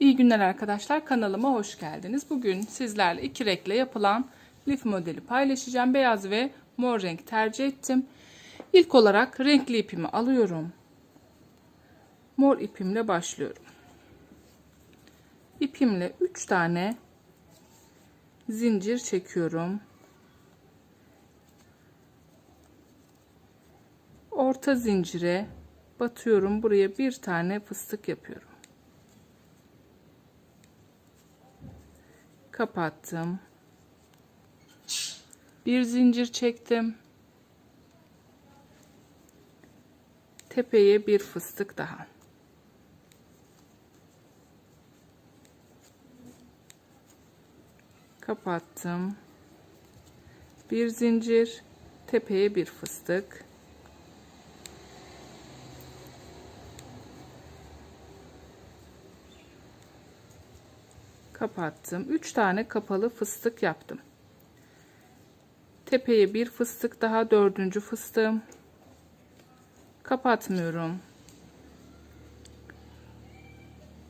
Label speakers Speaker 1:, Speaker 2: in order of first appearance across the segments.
Speaker 1: İyi günler arkadaşlar. Kanalıma hoş geldiniz. Bugün sizlerle iki renkle yapılan lif modeli paylaşacağım. Beyaz ve mor renk tercih ettim. İlk olarak renkli ipimi alıyorum. Mor ipimle başlıyorum. İpimle 3 tane zincir çekiyorum. Orta zincire batıyorum. Buraya bir tane fıstık yapıyorum. Kapattım. Bir zincir çektim. Tepeye bir fıstık daha. Kapattım. Bir zincir, tepeye bir fıstık. Kapattım. 3 tane kapalı fıstık yaptım. Tepeye bir fıstık daha dördüncü fıstığım. Kapatmıyorum.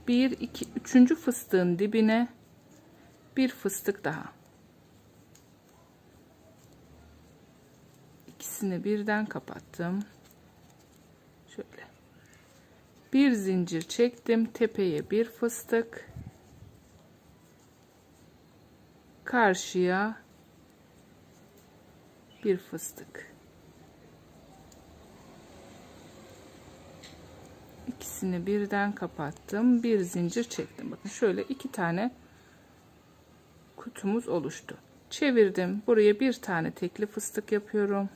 Speaker 1: 1 2 3. fıstığın dibine bir fıstık daha. İkisini birden kapattım. Şöyle. Bir zincir çektim. Tepeye bir fıstık. Karşıya bir fıstık. İkisini birden kapattım. Bir zincir çektim. Bakın şöyle iki tane kutumuz oluştu. Çevirdim. Buraya bir tane tekli fıstık yapıyorum.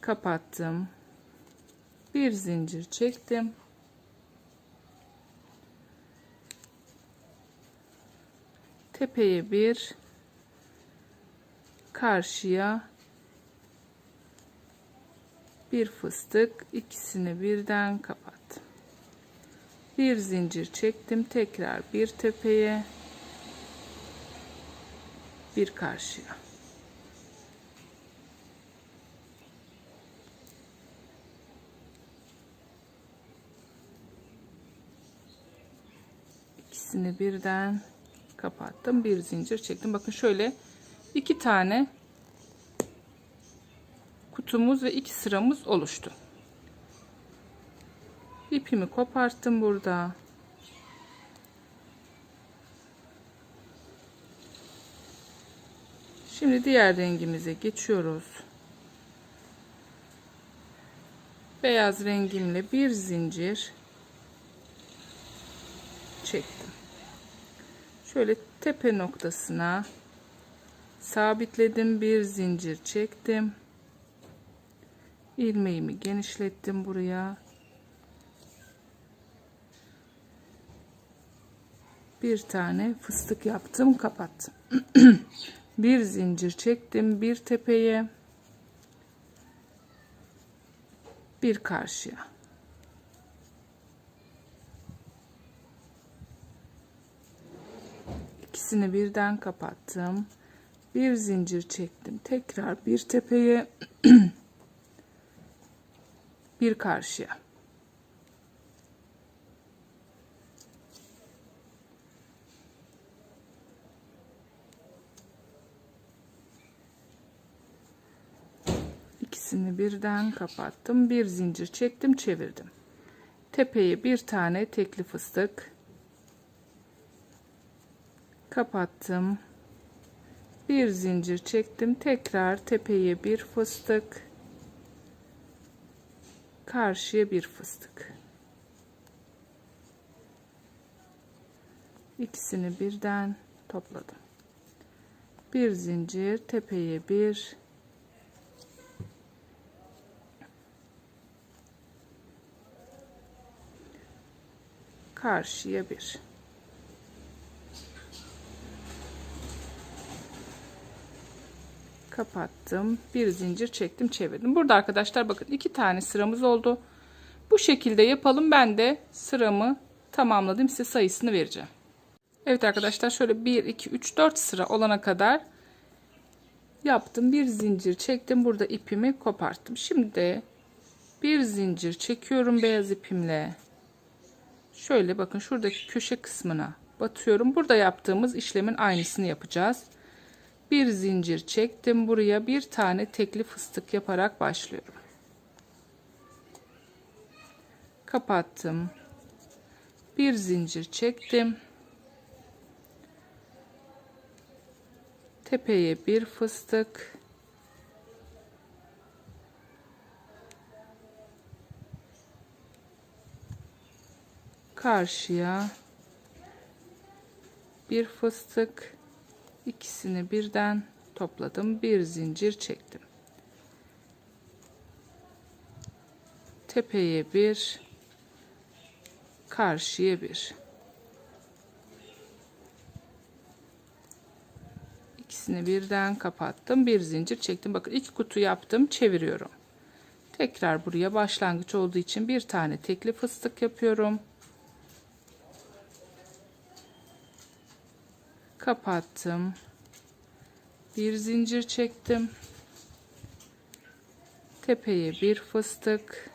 Speaker 1: Kapattım. Bir zincir çektim. Tepeye bir karşıya bir fıstık. İkisini birden kapat. Bir zincir çektim tekrar bir tepeye bir karşıya. İkisini birden kapattım. Bir zincir çektim. Bakın şöyle iki tane kutumuz ve iki sıramız oluştu. İpimi koparttım burada. Şimdi diğer rengimize geçiyoruz. Beyaz rengimle bir zincir çektim şöyle tepe noktasına sabitledim bir zincir çektim. İlmeğimi genişlettim buraya. Bir tane fıstık yaptım kapattım. Bir zincir çektim bir tepeye. Bir karşıya ikisini birden kapattım. Bir zincir çektim tekrar bir tepeye bir karşıya. İkisini birden kapattım bir zincir çektim çevirdim. Tepeye bir tane tekli fıstık kapattım. Bir zincir çektim. Tekrar tepeye bir fıstık. Karşıya bir fıstık. İkisini birden topladım. Bir zincir tepeye bir. Karşıya bir kapattım. Bir zincir çektim çevirdim. Burada arkadaşlar bakın iki tane sıramız oldu. Bu şekilde yapalım. Ben de sıramı tamamladım. Size sayısını vereceğim. Evet arkadaşlar şöyle 1 2 3 4 sıra olana kadar yaptım. Bir zincir çektim. Burada ipimi koparttım. Şimdi bir zincir çekiyorum beyaz ipimle. Şöyle bakın şuradaki köşe kısmına batıyorum. Burada yaptığımız işlemin aynısını yapacağız. Bir zincir çektim. Buraya bir tane tekli fıstık yaparak başlıyorum. Kapattım. Bir zincir çektim. Tepeye bir fıstık. Karşıya bir fıstık ikisini birden topladım bir zincir çektim. Tepeye bir karşıya bir. İkisini birden kapattım bir zincir çektim. Bakın iki kutu yaptım çeviriyorum. Tekrar buraya başlangıç olduğu için bir tane tekli fıstık yapıyorum kapattım. Bir zincir çektim. Tepeye bir fıstık.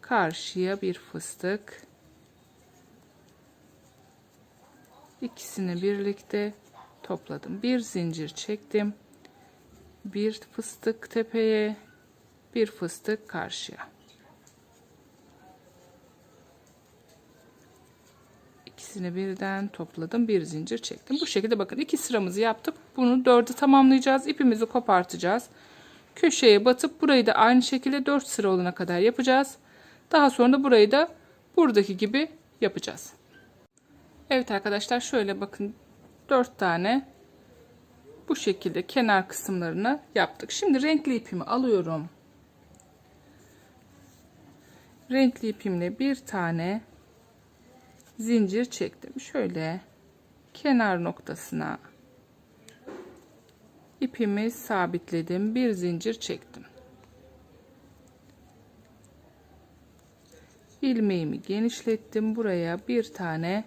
Speaker 1: Karşıya bir fıstık. İkisini birlikte topladım. Bir zincir çektim. Bir fıstık tepeye bir fıstık karşıya ikisini birden topladım bir zincir çektim. Bu şekilde bakın iki sıramızı yaptık. Bunu dördü tamamlayacağız ipimizi kopartacağız. Köşeye batıp burayı da aynı şekilde 4 sıra olana kadar yapacağız. Daha sonra da burayı da buradaki gibi yapacağız. Evet arkadaşlar şöyle bakın 4 tane bu şekilde kenar kısımlarını yaptık. Şimdi renkli ipimi alıyorum. Renkli ipimle bir tane zincir çektim. Şöyle kenar noktasına ipimi sabitledim. Bir zincir çektim. ilmeğimi genişlettim. Buraya bir tane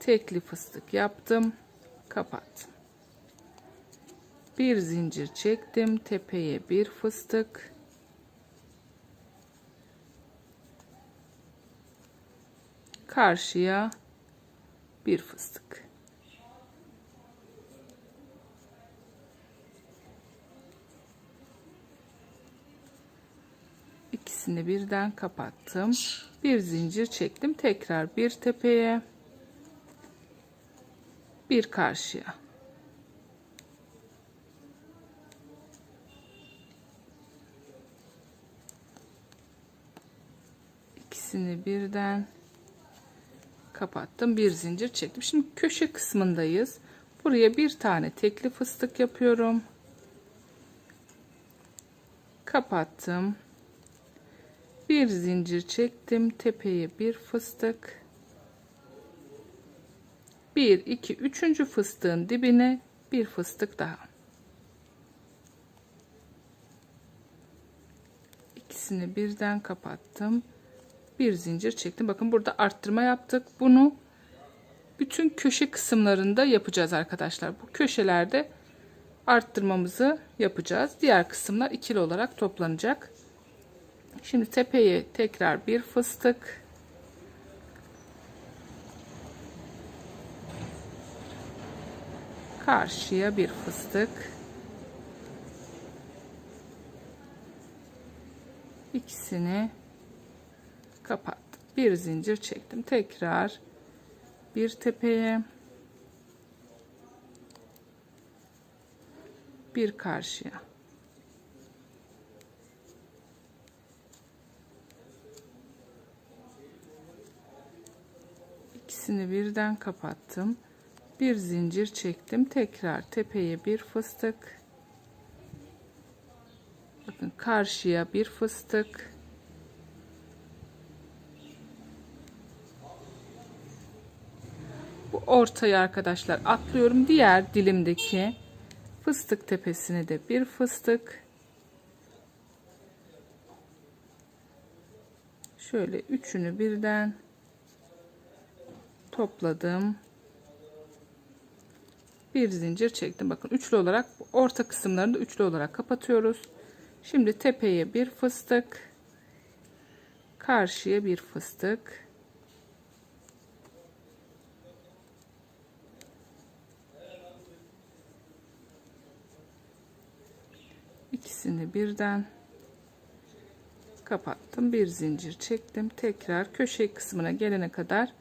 Speaker 1: tekli fıstık yaptım. Kapattım. Bir zincir çektim. Tepeye bir fıstık. Karşıya bir fıstık. İkisini birden kapattım. Bir zincir çektim. Tekrar bir tepeye bir karşıya. İkisini birden kapattım bir zincir çektim. Şimdi köşe kısmındayız. Buraya bir tane tekli fıstık yapıyorum. Kapattım. Bir zincir çektim tepeye bir fıstık. Bir iki üçüncü fıstığın dibine bir fıstık daha. İkisini birden kapattım bir zincir çektim. Bakın burada arttırma yaptık. Bunu bütün köşe kısımlarında yapacağız arkadaşlar. Bu köşelerde arttırmamızı yapacağız. Diğer kısımlar ikili olarak toplanacak. Şimdi tepeye tekrar bir fıstık. Karşıya bir fıstık. İkisini kapattım. Bir zincir çektim. Tekrar bir tepeye bir karşıya. İkisini birden kapattım. Bir zincir çektim. Tekrar tepeye bir fıstık. Bakın karşıya bir fıstık. Bu ortayı arkadaşlar atlıyorum. Diğer dilimdeki fıstık tepesine de bir fıstık. Şöyle üçünü birden topladım. Bir zincir çektim. Bakın üçlü olarak orta kısımlarını da üçlü olarak kapatıyoruz. Şimdi tepeye bir fıstık. karşıya bir fıstık ikisini birden kapattım. Bir zincir çektim. Tekrar köşe kısmına gelene kadar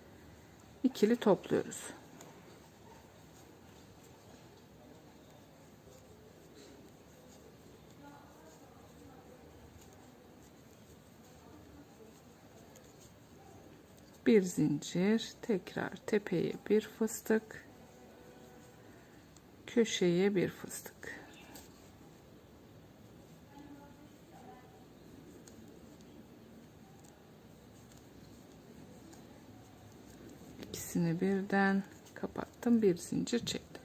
Speaker 1: ikili topluyoruz. Bir zincir tekrar tepeye bir fıstık köşeye bir fıstık ikisini birden kapattım bir zincir çektim.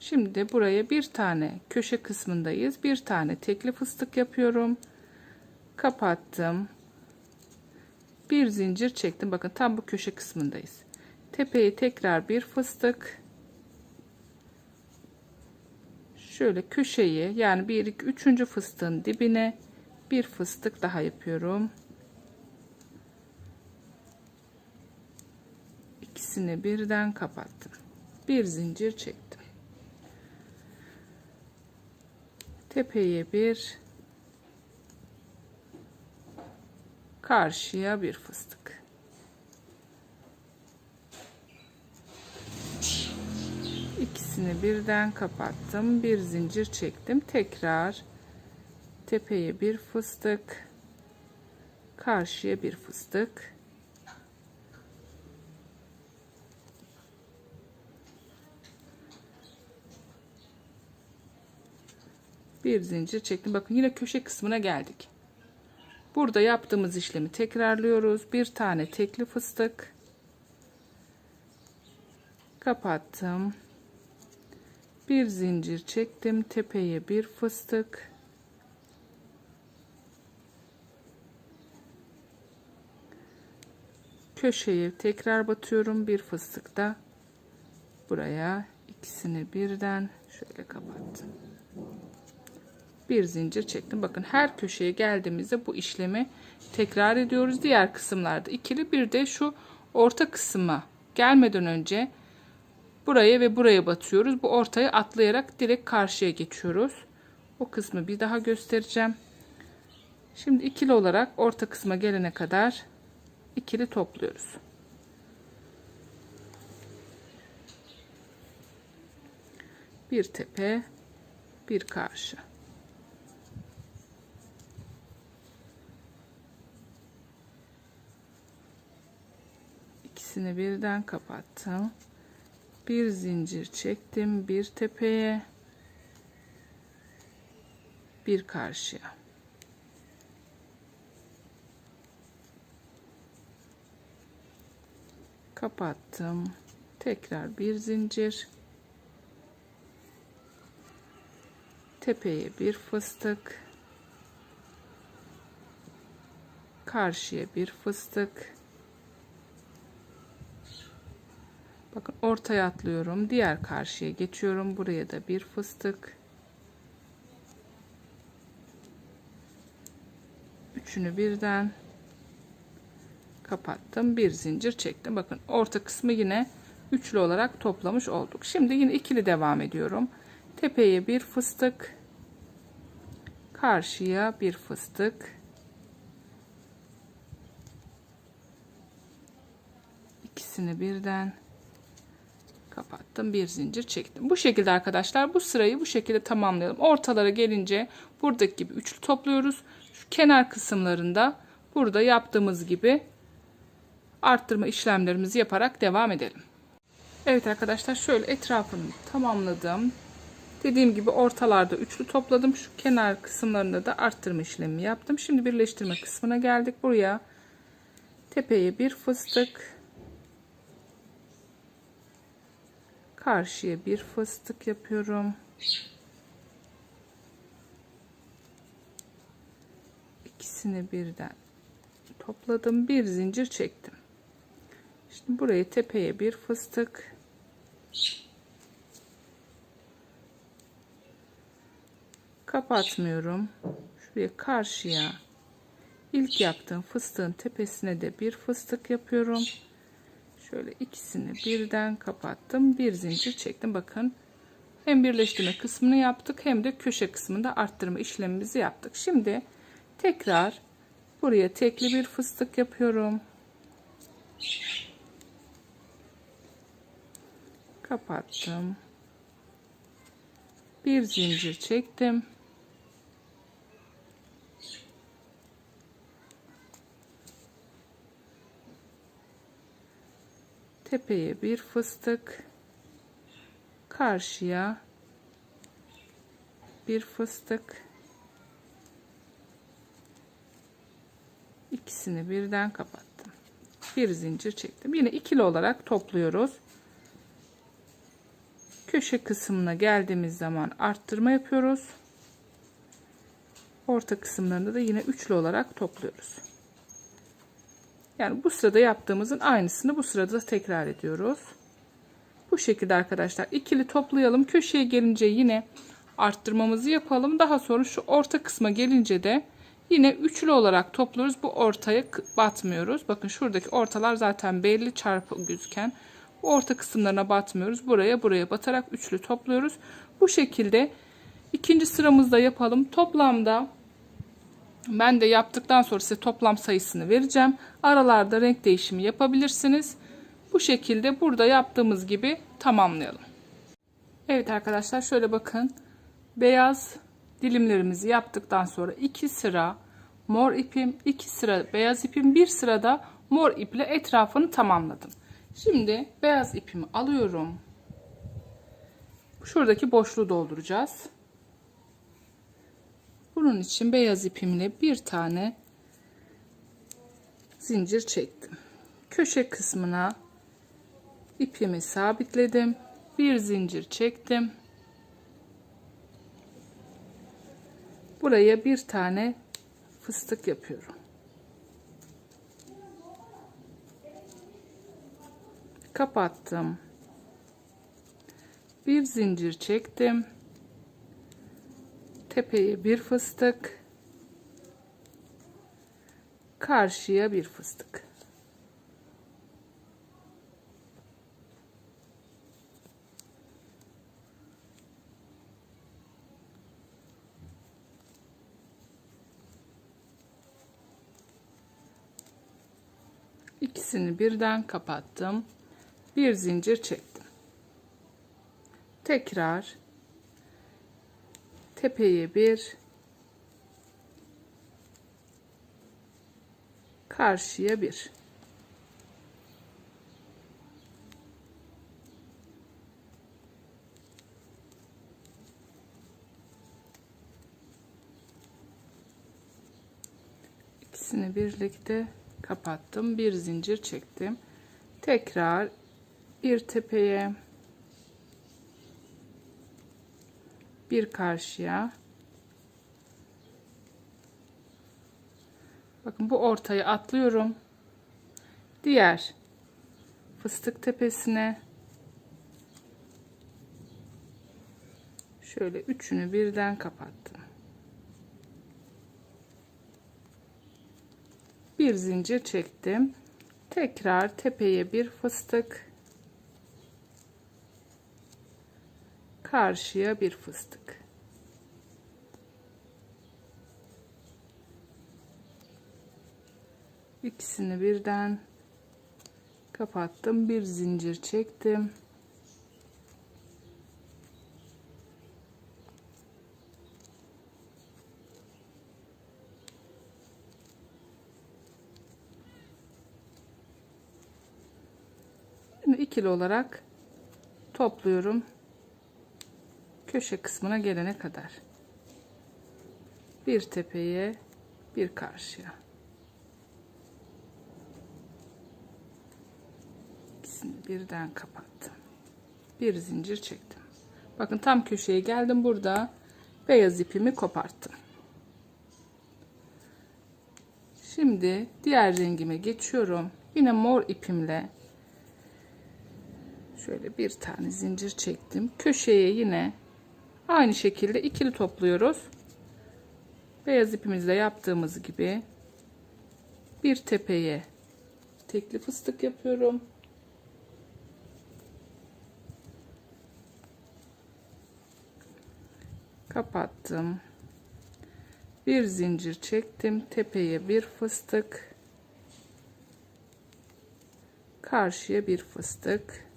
Speaker 1: Şimdi buraya bir tane köşe kısmındayız. Bir tane tekli fıstık yapıyorum. Kapattım. Bir zincir çektim. Bakın tam bu köşe kısmındayız. Tepeye tekrar bir fıstık. Şöyle köşeyi yani bir üçüncü fıstığın dibine bir fıstık daha yapıyorum ikisini birden kapattım bir zincir çektim tepeye bir karşıya bir fıstık. İkisini birden kapattım. Bir zincir çektim. Tekrar tepeye bir fıstık. Karşıya bir fıstık. Bir zincir çektim. Bakın yine köşe kısmına geldik. Burada yaptığımız işlemi tekrarlıyoruz. Bir tane tekli fıstık. Kapattım. Bir zincir çektim. Tepeye bir fıstık. Köşeye tekrar batıyorum. Bir fıstık da buraya ikisini birden şöyle kapattım bir zincir çektim. Bakın her köşeye geldiğimizde bu işlemi tekrar ediyoruz. Diğer kısımlarda ikili bir de şu orta kısma gelmeden önce buraya ve buraya batıyoruz. Bu ortaya atlayarak direkt karşıya geçiyoruz. O kısmı bir daha göstereceğim. Şimdi ikili olarak orta kısma gelene kadar ikili topluyoruz. Bir tepe, bir karşı. İkisini birden kapattım. Bir zincir çektim bir tepeye bir karşıya. Kapattım. Tekrar bir zincir. Tepeye bir fıstık. Karşıya bir fıstık. Bakın ortaya atlıyorum. Diğer karşıya geçiyorum. Buraya da bir fıstık. Üçünü birden kapattım. Bir zincir çektim. Bakın orta kısmı yine üçlü olarak toplamış olduk. Şimdi yine ikili devam ediyorum. Tepeye bir fıstık. Karşıya bir fıstık. İkisini birden kapattım bir zincir çektim. Bu şekilde arkadaşlar bu sırayı bu şekilde tamamlayalım. Ortalara gelince buradaki gibi üçlü topluyoruz. Şu kenar kısımlarında burada yaptığımız gibi arttırma işlemlerimizi yaparak devam edelim. Evet arkadaşlar şöyle etrafını tamamladım. Dediğim gibi ortalarda üçlü topladım. Şu kenar kısımlarında da arttırma işlemi yaptım. Şimdi birleştirme kısmına geldik. Buraya tepeye bir fıstık karşıya bir fıstık yapıyorum. İkisini birden topladım. Bir zincir çektim. Şimdi buraya tepeye bir fıstık. Kapatmıyorum. Şuraya karşıya ilk yaptığım fıstığın tepesine de bir fıstık yapıyorum. Şöyle ikisini birden kapattım. Bir zincir çektim. Bakın hem birleştirme kısmını yaptık hem de köşe kısmında arttırma işlemimizi yaptık. Şimdi tekrar buraya tekli bir fıstık yapıyorum. Kapattım. Bir zincir çektim. Tepeye bir fıstık. Karşıya bir fıstık. İkisini birden kapattım. Bir zincir çektim. Yine ikili olarak topluyoruz. Köşe kısmına geldiğimiz zaman arttırma yapıyoruz. Orta kısımlarında da yine üçlü olarak topluyoruz. Yani bu sırada yaptığımızın aynısını bu sırada tekrar ediyoruz. Bu şekilde arkadaşlar ikili toplayalım. Köşeye gelince yine arttırmamızı yapalım. Daha sonra şu orta kısma gelince de yine üçlü olarak topluyoruz. Bu ortaya batmıyoruz. Bakın şuradaki ortalar zaten belli çarpı gözüken. Bu orta kısımlarına batmıyoruz. Buraya buraya batarak üçlü topluyoruz. Bu şekilde ikinci sıramızda yapalım. Toplamda ben de yaptıktan sonra size toplam sayısını vereceğim. Aralarda renk değişimi yapabilirsiniz. Bu şekilde burada yaptığımız gibi tamamlayalım. Evet arkadaşlar şöyle bakın. Beyaz dilimlerimizi yaptıktan sonra 2 sıra mor ipim, 2 sıra beyaz ipim, bir sırada mor iple etrafını tamamladım. Şimdi beyaz ipimi alıyorum. Şuradaki boşluğu dolduracağız. Bunun için beyaz ipimle bir tane zincir çektim. Köşe kısmına ipimi sabitledim. Bir zincir çektim. Buraya bir tane fıstık yapıyorum. Kapattım. Bir zincir çektim. Tepeye bir fıstık. Karşıya bir fıstık. İkisini birden kapattım. Bir zincir çektim. Tekrar tepeye bir karşıya bir. İkisini birlikte kapattım bir zincir çektim. Tekrar bir tepeye bir karşıya. Bakın bu ortayı atlıyorum. Diğer fıstık tepesine. Şöyle üçünü birden kapattım. Bir zincir çektim. Tekrar tepeye bir fıstık karşıya bir fıstık. İkisini birden kapattım. Bir zincir çektim. Şimdi ikili olarak topluyorum köşe kısmına gelene kadar. Bir tepeye bir karşıya. İkisini birden kapattım. Bir zincir çektim. Bakın tam köşeye geldim burada. Beyaz ipimi koparttım. Şimdi diğer rengime geçiyorum. Yine mor ipimle şöyle bir tane zincir çektim. Köşeye yine Aynı şekilde ikili topluyoruz. Beyaz ipimizle yaptığımız gibi bir tepeye tekli fıstık yapıyorum. Kapattım. Bir zincir çektim. Tepeye bir fıstık. Karşıya bir fıstık.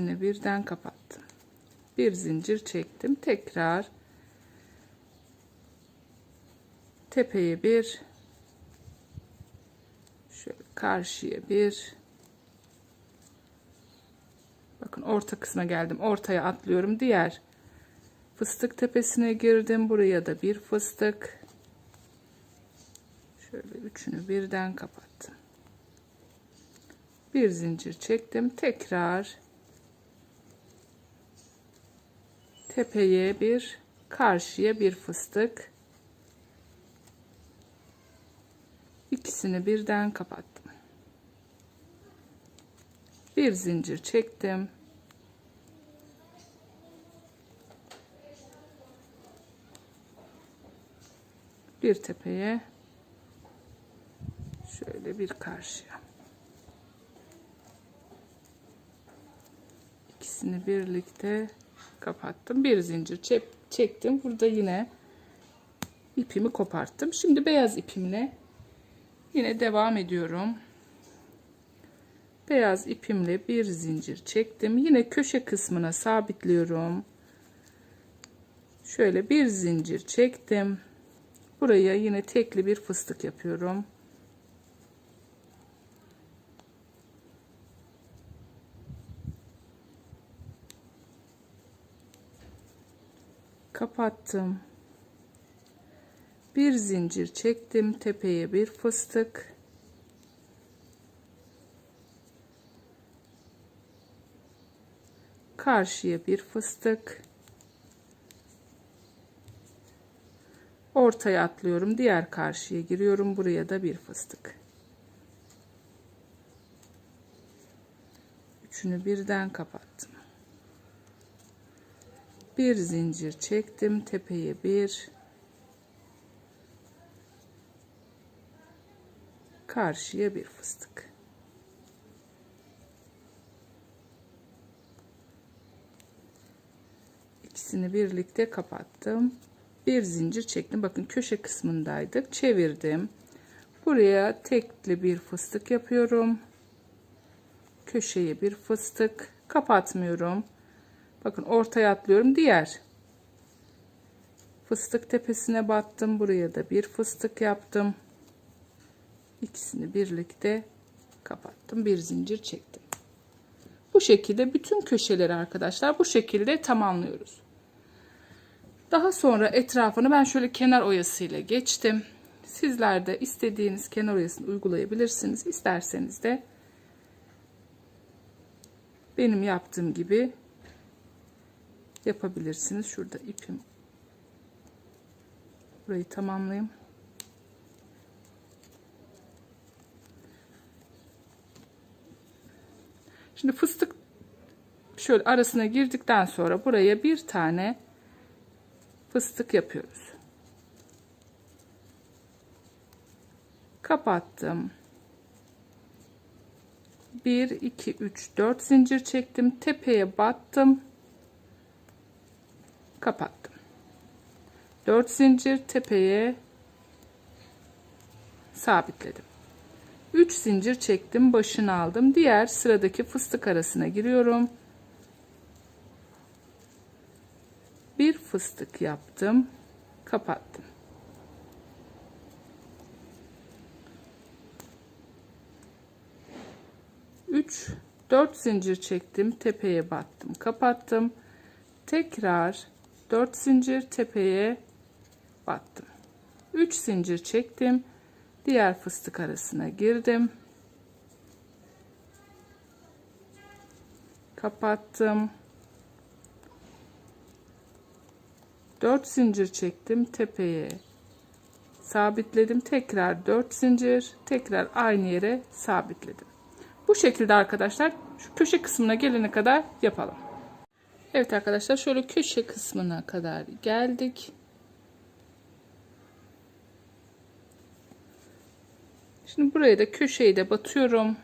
Speaker 1: İkisini birden kapattım. Bir zincir çektim. Tekrar tepeye bir şöyle karşıya bir. Bakın orta kısma geldim. Ortaya atlıyorum. Diğer fıstık tepesine girdim. Buraya da bir fıstık. Şöyle üçünü birden kapattım bir zincir çektim. Tekrar tepeye bir karşıya bir fıstık. İkisini birden kapattım. Bir zincir çektim. Bir tepeye şöyle bir karşıya. İkisini birlikte kapattım. Bir zincir çek, çektim. Burada yine ipimi koparttım. Şimdi beyaz ipimle yine devam ediyorum. Beyaz ipimle bir zincir çektim. Yine köşe kısmına sabitliyorum. Şöyle bir zincir çektim. Buraya yine tekli bir fıstık yapıyorum kapattım. Bir zincir çektim tepeye bir fıstık. Karşıya bir fıstık. Ortaya atlıyorum diğer karşıya giriyorum buraya da bir fıstık. Üçünü birden kapattım bir zincir çektim tepeye bir. Karşıya bir fıstık. İkisini birlikte kapattım. Bir zincir çektim. Bakın köşe kısmındaydık. Çevirdim. Buraya tekli bir fıstık yapıyorum. Köşeye bir fıstık. Kapatmıyorum bakın ortaya atlıyorum. Diğer. Fıstık tepesine battım. Buraya da bir fıstık yaptım. İkisini birlikte kapattım. Bir zincir çektim. Bu şekilde bütün köşeleri arkadaşlar bu şekilde tamamlıyoruz. Daha sonra etrafını ben şöyle kenar oyasıyla geçtim. Sizler de istediğiniz kenar oyasını uygulayabilirsiniz. İsterseniz de benim yaptığım gibi yapabilirsiniz şurada ipim burayı tamamlayayım Şimdi fıstık şöyle arasına girdikten sonra buraya bir tane fıstık yapıyoruz. Kapattım. 1 2 3 4 zincir çektim. Tepeye battım. Kapattım. 4 zincir tepeye sabitledim. 3 zincir çektim başını aldım diğer sıradaki fıstık arasına giriyorum bir fıstık yaptım kapattım Üç, dört zincir çektim tepeye battım kapattım tekrar 4 zincir tepeye battım. 3 zincir çektim. Diğer fıstık arasına girdim. Kapattım. 4 zincir çektim tepeye. Sabitledim. Tekrar 4 zincir tekrar aynı yere sabitledim. Bu şekilde arkadaşlar şu köşe kısmına gelene kadar yapalım Evet arkadaşlar şöyle köşe kısmına kadar geldik. Şimdi buraya da köşeyi de batıyorum.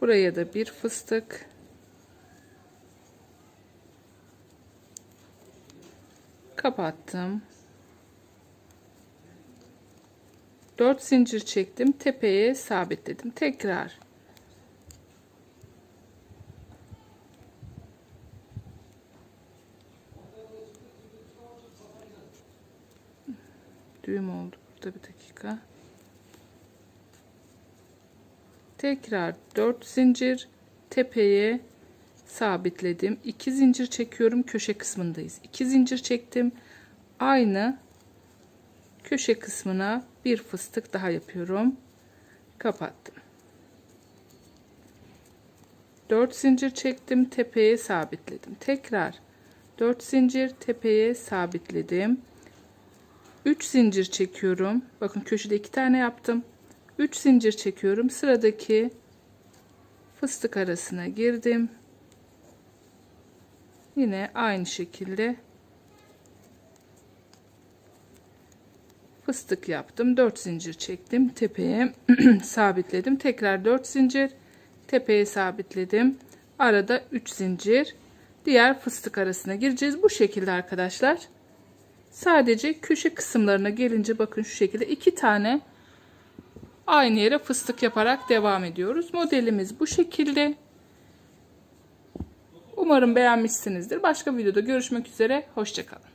Speaker 1: Buraya da bir fıstık. Kapattım. 4 zincir çektim. Tepeye sabitledim. Tekrar düğüm oldu burada bir dakika. Tekrar 4 zincir tepeye sabitledim. 2 zincir çekiyorum. Köşe kısmındayız. 2 zincir çektim. Aynı köşe kısmına bir fıstık daha yapıyorum. Kapattım. 4 zincir çektim. Tepeye sabitledim. Tekrar 4 zincir tepeye sabitledim. 3 zincir çekiyorum. Bakın köşede 2 tane yaptım. 3 zincir çekiyorum. Sıradaki fıstık arasına girdim. Yine aynı şekilde fıstık yaptım. 4 zincir çektim. Tepeye sabitledim. Tekrar 4 zincir tepeye sabitledim. Arada 3 zincir diğer fıstık arasına gireceğiz. Bu şekilde arkadaşlar. Sadece köşe kısımlarına gelince bakın şu şekilde iki tane aynı yere fıstık yaparak devam ediyoruz. Modelimiz bu şekilde. Umarım beğenmişsinizdir. Başka videoda görüşmek üzere. Hoşçakalın.